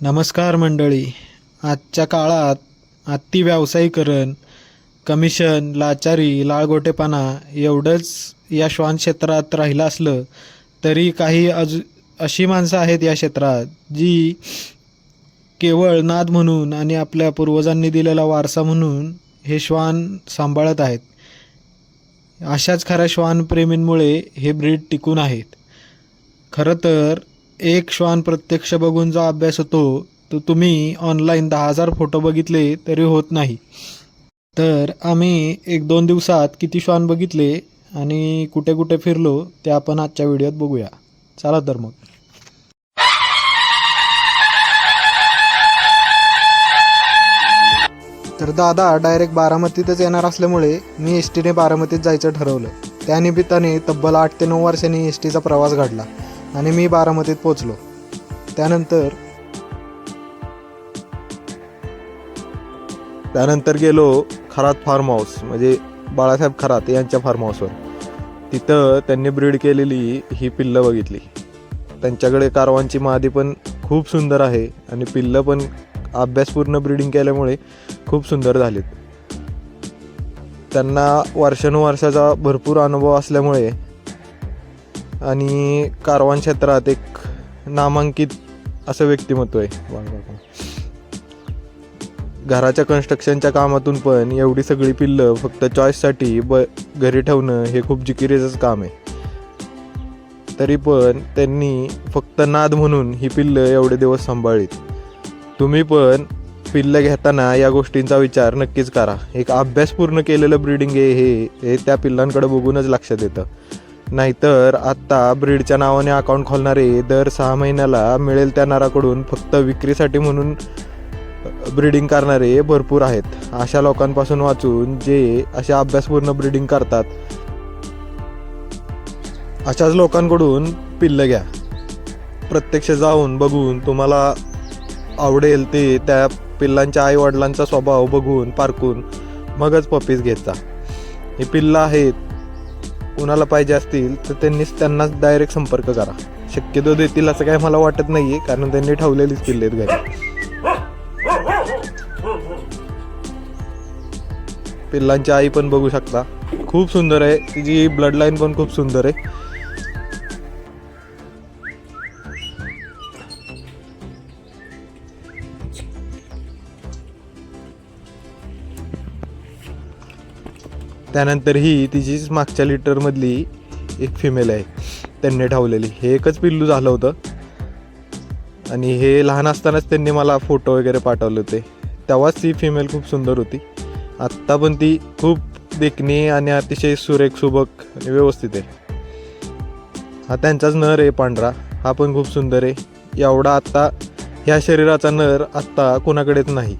नमस्कार मंडळी. आजच्या काळात अति व्यावसायीकरण कमिशन लाचारी लाळगोटेपणा एवढंच या श्वान क्षेत्रात राहिलं असलं तरी काही अजू अशी माणसं आहेत या क्षेत्रात जी केवळ नाद म्हणून आणि आपल्या पूर्वजांनी दिलेला वारसा म्हणून हे श्वान सांभाळत आहेत. अशाच खऱ्या श्वानप्रेमींमुळे हे ब्रीड टिकून आहेत. खरं तर एक श्वान प्रत्यक्ष बघून जो अभ्यास होतो तो तुम्ही ऑनलाईन दहा हजार फोटो बघितले तरी होत नाही. तर आम्ही एक दोन दिवसात किती श्वान बघितले आणि कुठे कुठे फिरलो ते आपण आजच्या व्हिडिओत बघूया. चला तर मग. तर दादा डायरेक्ट बारामतीतच येणार असल्यामुळे मी एस टीने बारामतीत जायचं ठरवलं. त्यानिमित्ताने तब्बल आठ ते नऊ वर्षांनी एस टीचा प्रवास घडला. आणि मी बारामतीत पोचलो. त्यानंतर त्यानंतर गेलो खरात फार्म हाऊस म्हणजे बाळासाहेब खरात यांच्या फार्म हाऊसवर तिथं त्यांनी ब्रीड केलेली ही पिल्लं बघितली. त्यांच्याकडे कारवांची मादी पण खूप सुंदर आहे आणि पिल्लं पण अभ्यासपूर्ण ब्रीडिंग केल्यामुळे खूप सुंदर झालीत. त्यांना वर्षानुवर्षाचा भरपूर अनुभव असल्यामुळे आणि कारवान क्षेत्रात एक नामांकित असं व्यक्तिमत्व आहे. घराच्या कन्स्ट्रक्शनच्या कामातून पण एवढी सगळी पिल्लं फक्त चॉईससाठी ब घरी ठेवणं हे खूप जिकिरीचंच काम आहे. तरी पण त्यांनी फक्त नाद म्हणून ही पिल्लं एवढे दिवस सांभाळलीत तुम्ही पण पिल्लं घेताना या गोष्टींचा विचार नक्कीच करा. एक अभ्यासपूर्ण केलेलं ब्रीडिंग आहे हे हे त्या पिल्लांकडे बघूनच लक्षात येतं. नाहीतर आत्ता ब्रीडच्या नावाने अकाउंट खोलणारे दर सहा महिन्याला मिळेल त्या नाराकडून फक्त विक्रीसाठी म्हणून ब्रीडिंग करणारे भरपूर आहेत. अशा लोकांपासून वाचून जे असे अभ्यासपूर्ण ब्रीडिंग करतात अशाच लोकांकडून पिल्लं घ्या. प्रत्यक्ष जाऊन बघून तुम्हाला आवडेल ते त्या पिल्लांच्या आईवडिलांचा स्वभाव बघून पारखून मगच पपीज घेत जा. हे पिल्लं आहेत कुणाला पाहिजे असतील तर त्यांनीच त्यांनाच डायरेक्ट संपर्क करा. शक्यतो देतील असं काय मला वाटत नाही आहे कारण त्यांनी ठेवलेलीच पिल्ले आहेत घरी. पिल्लांची आई पण बघू शकता. खूप सुंदर आहे. तिची ब्लड लाईन पण खूप सुंदर आहे. त्यानंतर ही तिचीच मागच्या लिटरमधली एक फिमेल आहे त्यांनी ठेवलेली. हे एकच पिल्लू झालं होतं. आणि हे लहान असतानाच त्यांनी मला फोटो वगैरे पाठवले होते. तेव्हाच ती फिमेल खूप सुंदर होती. आत्ता पण ती खूप देखणी आणि अतिशय सुरेख सुबक आणि व्यवस्थित आहे. हा त्यांचाच नर आहे पांढरा. हा पण खूप सुंदर आहे. एवढा आत्ता ह्या शरीराचा नर आत्ता कोणाकडेच नाही.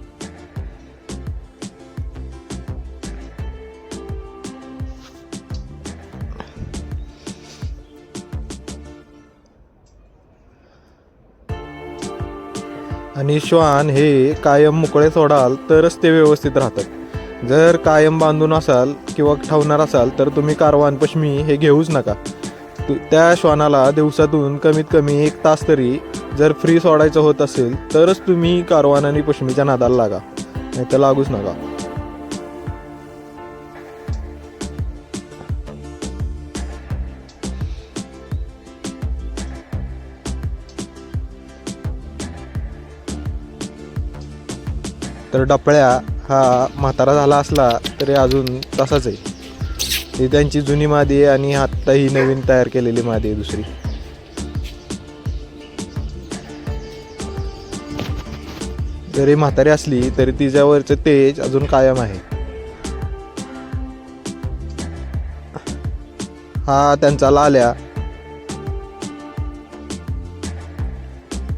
आणि श्वान हे कायम मोकळे सोडाल तरच ते व्यवस्थित राहतात. जर कायम बांधून असाल किंवा ठेवणार असाल तर तुम्ही कारवान पश्मी हे घेऊच नका. त्या श्वानाला दिवसातून कमीत कमी एक तास तरी जर फ्री सोडायचं होत असेल तरच तुम्ही कारवान आणि पश्मीच्या नादाला लागा. नाही तर लागूच नका. तर डपळ्या हा म्हातारा झाला असला तरी अजून तसाच आहे. ही त्यांची जुनी मादी आहे आणि आत्ता ही नवीन तयार केलेली मादी आहे दुसरी. जरी म्हातारी असली तरी तिच्यावरचं तेज अजून कायम आहे. हा त्यांचा लाल्या.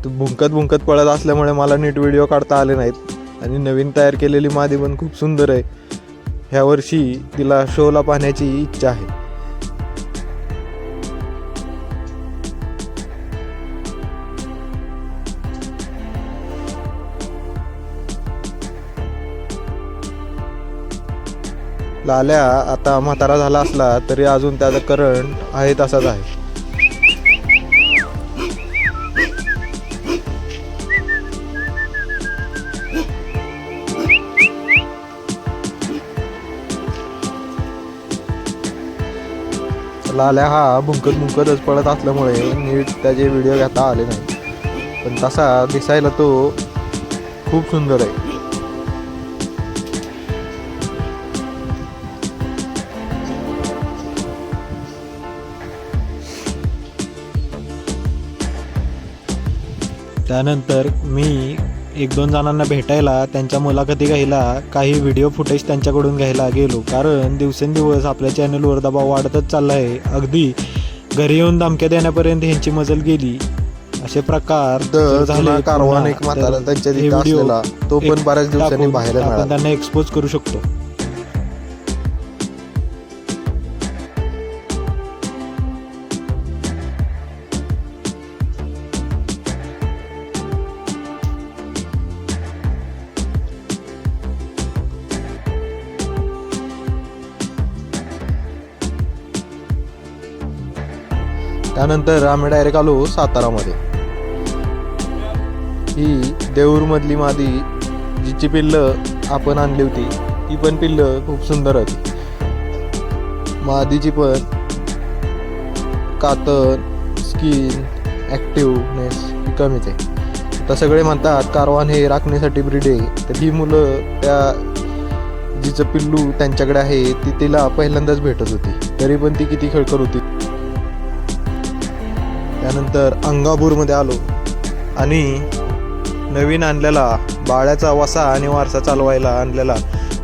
भुंकत भुंकत पळत असल्यामुळे मला नीट व्हिडिओ काढता आले नाहीत. आणि नवीन तयार केलेली मादी पण खूप सुंदर आहे. ह्या वर्षी तिला शोला पाहण्याची इच्छा आहे. लाल्या आता म्हातारा झाला असला तरी अजून त्याचा करंट आहे तसाच आहे. लाल्या हा भुंकत भुंकतच पळत असल्यामुळे नीट त्याचे व्हिडिओ घेता आले नाही. पण तसा दिसायला तो खूप सुंदर आहे. त्यानंतर मी एक दोन जणांना भेटायला त्यांच्या मुलाखती घ्यायला काही व्हिडिओ फुटेज त्यांच्याकडून घ्यायला गेलो. कारण दिवसेंदिवस आपल्या चॅनलवर दबाव वाढतच चालला आहे अगदी घरी येऊन धमक्या देण्यापर्यंत ह्यांची मजल गेली. असे प्रकार जुना कारवान एक म्हातारा त्यांच्या तो पण बऱ्याच दिवसांनी बाहेर आपण त्यांना एक्सपोज करू शकतो. त्यानंतर आम्ही डायरेक्ट आलो सातारामध्ये. ही देऊरमधली मादी जिची पिल्लं आपण आणली होती ती पण पिल्लं खूप सुंदर होती मादीची पण कातन स्किन ॲक्टिवनेस कमीच आहे. तर सगळे म्हणतात कारवान हे राखण्यासाठी ब्रीड आहे. तर ही मुलं त्या जिचं पिल्लू त्यांच्याकडे आहे ती तिला पहिल्यांदाच भेटत होती. तरी पण ती किती खेळकर होती. त्यानंतर अंगापूरमध्ये आलो आणि नवीन आणलेला बाळ्याचा वसा आणि वारसा चालवायला आणलेला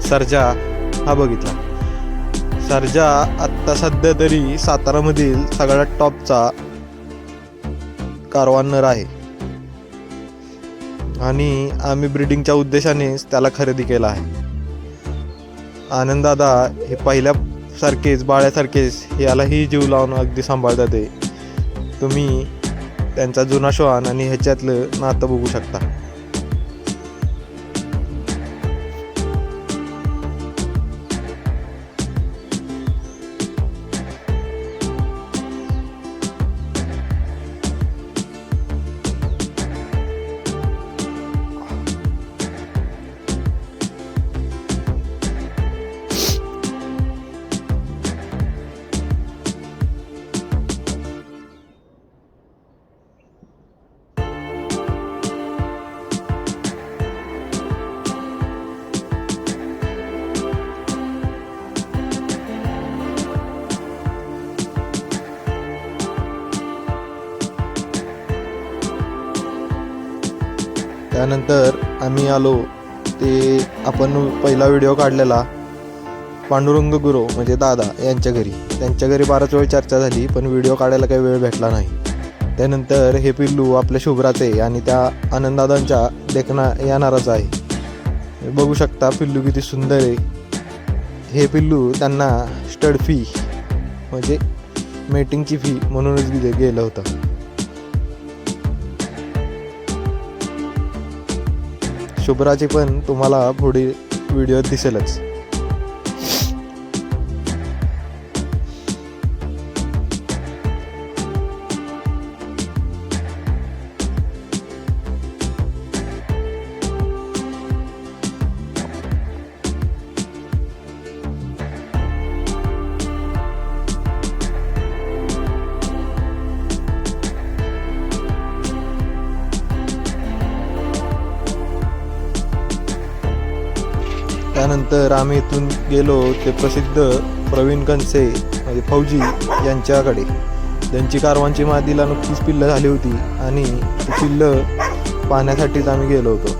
सर्जा हा बघितला. सर्जा आत्ता सध्या तरी सातारामधील सगळ्यात टॉपचा कारवानर आहे. आणि आम्ही ब्रिडिंगच्या उद्देशानेच त्याला खरेदी केला आहे. आनंददादा हे पहिल्यासारखेच बाळ्यासारखेच यालाही जीव लावून अगदी सांभाळतात ते तुम्ही त्यांचा जुना श्वान आणि ह्याच्यातलं नातं बघू शकता. त्यानंतर आम्ही आलो. ते आपण पहिला व्हिडिओ काढलेला पांडुरंग गुरु म्हणजे दादा यांच्या घरी. त्यांच्या घरी बाराच वेळ चर्चा झाली पण व्हिडिओ काढायला काही वेळ भेटला नाही. त्यानंतर हे पिल्लू आपल्या शुभ्राचे आणि त्या आनंददादांच्या देखना येणारच आहे. बघू शकता पिल्लू किती सुंदर आहे. हे पिल्लू त्यांना स्टड फी म्हणजे मेटिंगची फी म्हणूनच दिले गेलं होतं. शुभ्राची पण तुम्हाला पुढील व्हिडिओ दिसेलच. त्यानंतर आम्ही इथून गेलो ते प्रसिद्ध प्रवीण कनसे म्हणजे फौजी यांच्याकडे. त्यांची कारवांची मादीला नुकतीच पिल्लं झाली होती आणि ती पिल्लं पाहण्यासाठीच आम्ही गेलो होतो.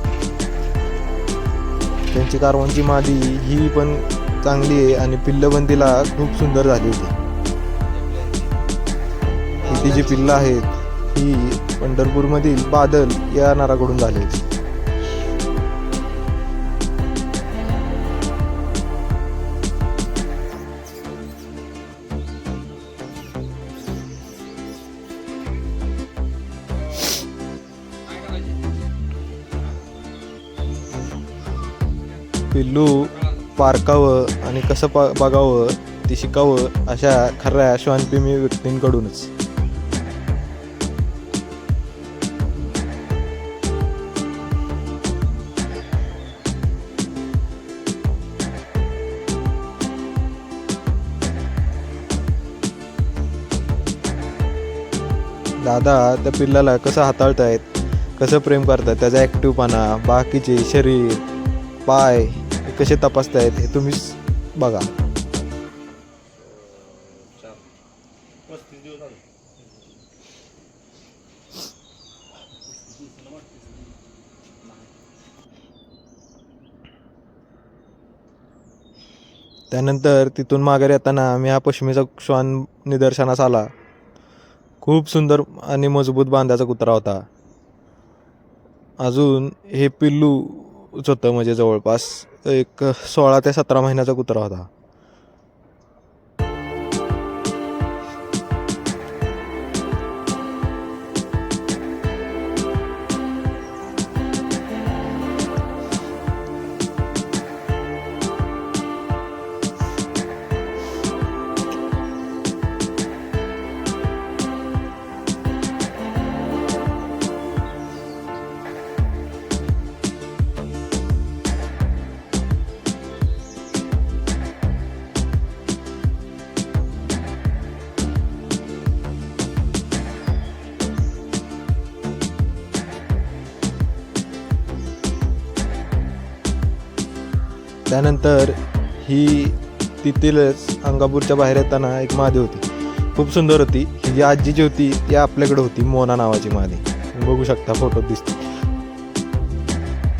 त्यांची कारवांची मादी ही पण चांगली आहे आणि पिल्लं पण तिला खूप सुंदर झाली होती. ही ती जी पिल्लं आहेत ही पंढरपूरमधील बादल या नाराकडून झाली होती. पिल्लू पारकावं आणि कसं पा बघावं ते शिकावं अशा खऱ्या श्वानप्रेमी व्यक्तींकडूनच. दादा त्या पिल्लाला कसं हाताळतायत कसं प्रेम करतात त्याचा ॲक्टिवपणा बाकीचे शरीर पाय कसे तपासतायत हे तुम्हीच बघा. त्यानंतर तिथून माघारी येताना आम्ही हा पश्चिमेचा श्वान निदर्शनास आला. खूप सुंदर आणि मजबूत बांधाचा कुत्रा होता. अजून हे पिल्लूच होतं म्हणजे जवळपास. एक सोळा ते सतरा महिन्याचा कुत्रा होता. त्यानंतर ही तिथीलच अंगापूरच्या बाहेर येताना एक मादी होती. खूप सुंदर होती. ही जी आजी जी होती ती आपल्याकडे होती मोना नावाची मादी बघू शकता फोटोत दिसते.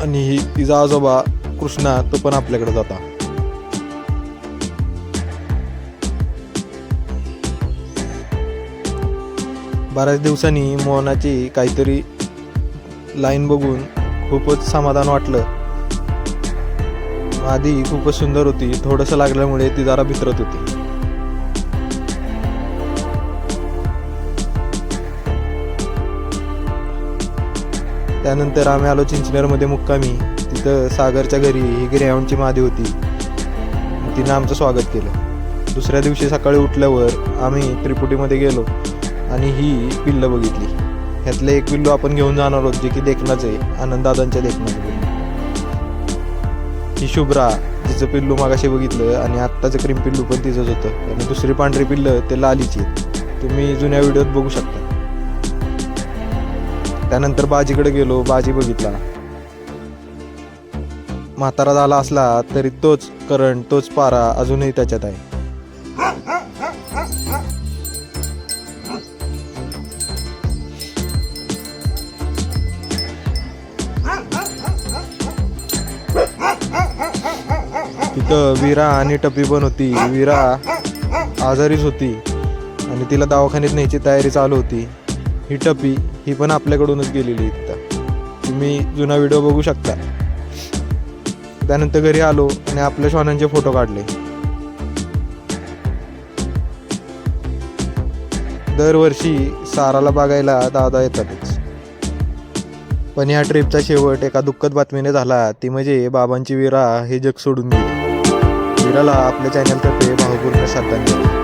आणि ही तिचा आजोबा कृष्णा तो पण आपल्याकडे जाता बऱ्याच दिवसांनी मोहनाची काहीतरी लाईन बघून खूपच समाधान वाटलं. आधी खूपच सुंदर होती. थोडंसं लागल्यामुळे ती जरा भित्रत होती. त्यानंतर आम्ही आलो चिंचनेरमध्ये मुक्कामी. तिथं सागरच्या घरी ही ग्रेहाऊंडची मादी होती. तिनं आमचं स्वागत केलं. दुसऱ्या दिवशी सकाळी उठल्यावर आम्ही त्रिपुटीमध्ये गेलो आणि ही पिल्लं बघितली. ह्यातलं एक पिल्लू आपण घेऊन जाणार आहोत जे की देखनाच आहे. आनंददादांच्या देखनाचं ही शुभ्रा तिचं पिल्लू मागाशी बघितलं आणि आत्ताचं क्रीम पिल्लू पण तिचंच होतं. आणि दुसरी पांढरी पिल्लं ते लालीची तुम्ही जुन्या व्हिडिओत बघू शकता. त्यानंतर बाजीकडे गेलो बाजी बघितला. म्हातारा झाला असला तरी तोच करंट तोच पारा अजूनही त्याच्यात आहे. तिथं विरा आणि टपी पण होती. विरा आजारीच होती आणि तिला दवाखान्यात न्यायची तयारी चालू होती. ही टपी ही पण आपल्याकडूनच गेलेली आहे तिथं तुम्ही जुना व्हिडिओ बघू शकता. त्यानंतर घरी आलो आणि आपल्या श्वानांचे फोटो काढले. दरवर्षी साराला बघायला दादा येतातच. पण या ट्रिपचा शेवट एका दुःखद बातमीने झाला. ती म्हणजे बाबांची विरा हे जग सोडून गेली. विराला आपल्या चॅनलतर्फे भावपूर्ण श्रद्धांजली